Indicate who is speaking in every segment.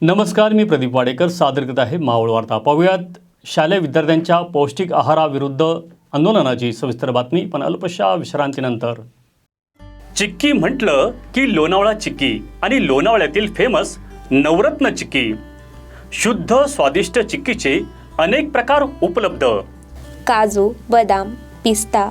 Speaker 1: नमस्कार मी प्रदीप वाडेकर. सादर करत आहे मावळ वार्ता. पाहूयात शालेय विद्यार्थ्यांच्या पौष्टिक आहाराविरुद्ध आंदोलनाची सविस्तर बातमी पण अल्पशा विश्रांतीनंतर. चिक्की म्हटलं की लोणावळा चिक्की आणि लोणावळ्यातील फेमस नवरत्न चिक्की. शुद्ध स्वादिष्ट चिक्कीचे अनेक प्रकार उपलब्ध.
Speaker 2: काजू बदाम पिस्ता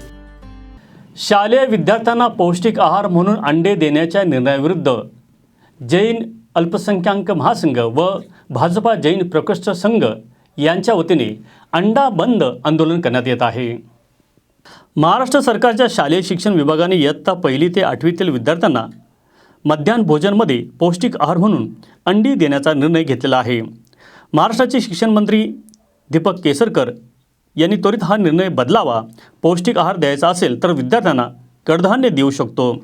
Speaker 1: शालेय विद्यार्थ्यांना पौष्टिक आहार म्हणून अंडे देण्याच्या निर्णयाविरुद्ध जैन अल्पसंख्याक महासंघ व भाजपा जैन प्रकोष्ठ संघ यांच्या वतीने अंडा बंद आंदोलन करण्यात येत आहे. महाराष्ट्र सरकारच्या शालेय शिक्षण विभागाने इयत्ता पहिली ते आठवीतील विद्यार्थ्यांना मध्यान्ह भोजनमध्ये पौष्टिक आहार म्हणून अंडी देण्याचा निर्णय घेतलेला आहे. महाराष्ट्राचे शिक्षण मंत्री दीपक केसरकर यांनी त्वरित हा निर्णय बदलावा पौष्टिक आहार द्यायचा असेल तर विद्यार्थ्यांना कडधान्य देऊ शकतो.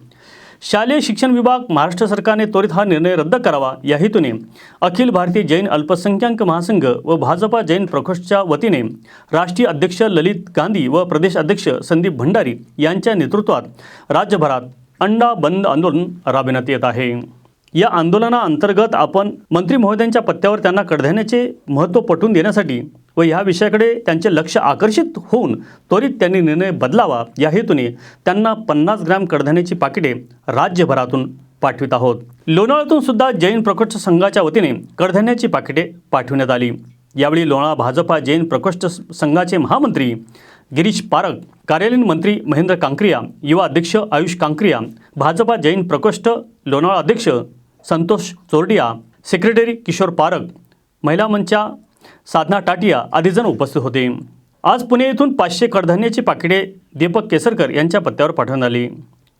Speaker 1: शालेय शिक्षण विभाग महाराष्ट्र सरकारने त्वरित हा निर्णय रद्द करावा या हेतूने अखिल भारतीय जैन अल्पसंख्याक महासंघ व भाजपा जैन प्रकोष्ठच्या वतीने राष्ट्रीय अध्यक्ष ललित गांधी व प्रदेश अध्यक्ष संदीप भंडारी यांच्या नेतृत्वात राज्यभरात अंडा बंद आंदोलन राबविण्यात येत आहे. या आंदोलनाअंतर्गत आपण मंत्री महोदयांच्या पत्त्यावर त्यांना कडधान्याचे महत्त्व पटवून देण्यासाठी व ह्या विषयाकडे त्यांचे लक्ष आकर्षित होऊन त्वरित त्यांनी निर्णय बदलावा. या हेतूने त्यांना पन्नास ग्रॅम कडधान्याची पाकिटे राज्यभरातून पाठवित आहोत. लोणावळ्यातून सुद्धा जैन प्रकोष्ठ संघाच्या वतीने कडधान्याची पाकिटे पाठविण्यात आली. यावेळी लोणाळा भाजपा जैन प्रकोष्ठ संघाचे महामंत्री गिरीश पारक कार्यालयीन मंत्री महेंद्र कांक्रिया युवा अध्यक्ष आयुष कांक्रिया भाजपा जैन प्रकोष्ठ लोणावळा अध्यक्ष संतोष चोरडिया सेक्रेटरी किशोर पारक महिला मंचा साधना टाटिया आदीजण उपस्थित होते. आज पुणे येथून पाचशे कडधान्याची पाकिटे दीपक केसरकर यांच्या पत्त्यावर पाठवण्यात आली.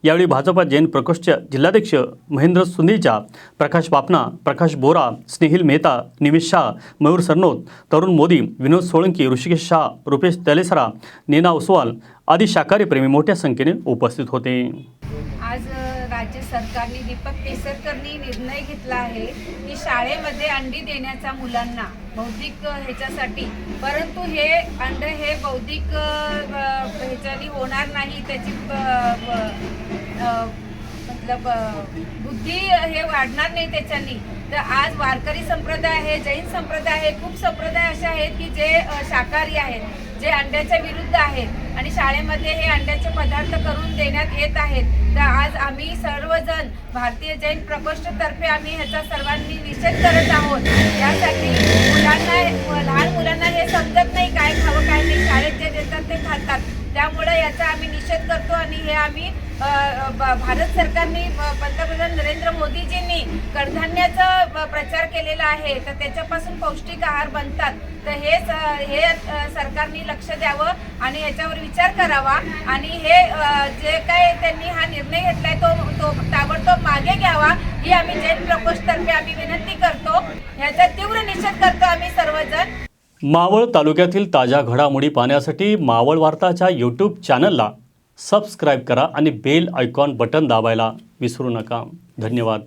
Speaker 1: यावेळी भाजपा जैन प्रकोष्ठ जिल्हाध्यक्ष महेंद्र सुंदेचा प्रकाश पापना प्रकाश बोरा स्नेहिल मेहता निमिष शाह मयूर सरनोत तरुण मोदी विनोद सोळंकी ऋषिकेश शाह रुपेश तलेसरा नेना ओसवाल आदी शाकाहारी प्रेमी मोठ्या संख्येने उपस्थित होते.
Speaker 3: आज राज्य सरकारने दीपक केसरकरनी निर्णय घेतला आहे की शाळेमध्ये अंडी देण्याचा मुलांना बौद्धिक ह्याच्यासाठी. परंतु हे अंड हे बौद्धिक ह्याच्यानी होणार नाही त्याची मतलब बुद्धी हे वाढणार नाही त्याच्यानी. तर आज वारकरी संप्रदाय आहे जैन संप्रदाय आहे खूप संप्रदाय असे आहेत की जे शाकाहारी आहेत जे अंड्याच्या विरुद्ध आहेत. आणि शाळेमध्ये हे अंड्याचे पदार्थ करून देण्यात येत आहेत. तर आज आम्ही सर्वजण भारतीय जैन प्रकोष्ठतर्फे आम्ही ह्याचा सर्वांनी निषेध करत आहोत. यासाठी मुलांना लहान मुलांना हे समजत नाही काय खावं काय नाही शाळेत जे देतात ते खातात. त्यामुळे याचा आम्ही निषेध करतो आणि हे आम्ही भारत सरकारने पंतप्रधान नरेंद्र मोदीजींनी कडधान्याचा प्रचार केलेला आहे तर त्याच्यापासून पौष्टिक आहार बनतात. तर हे हे सरकारने लक्ष द्यावं आणि याच्यावर विचार करावा. आणि हे जे काय त्यांनी हा निर्णय घेतलाय तो तो ताबडतोब मागे घ्यावा ही आम्ही जैन प्रकोष्ठतर्फे आम्ही विनंती करतो. याचा तीव्र निषेध करतो आम्ही सर्वजण.
Speaker 1: मावळ तालुक्यातील ताज्या घडामोडी पाहण्यासाठी मावळ वार्ताच्या यूट्यूब चॅनलला सबस्क्राईब करा आणि बेल आयकॉन बटन दाबायला विसरू नका. धन्यवाद.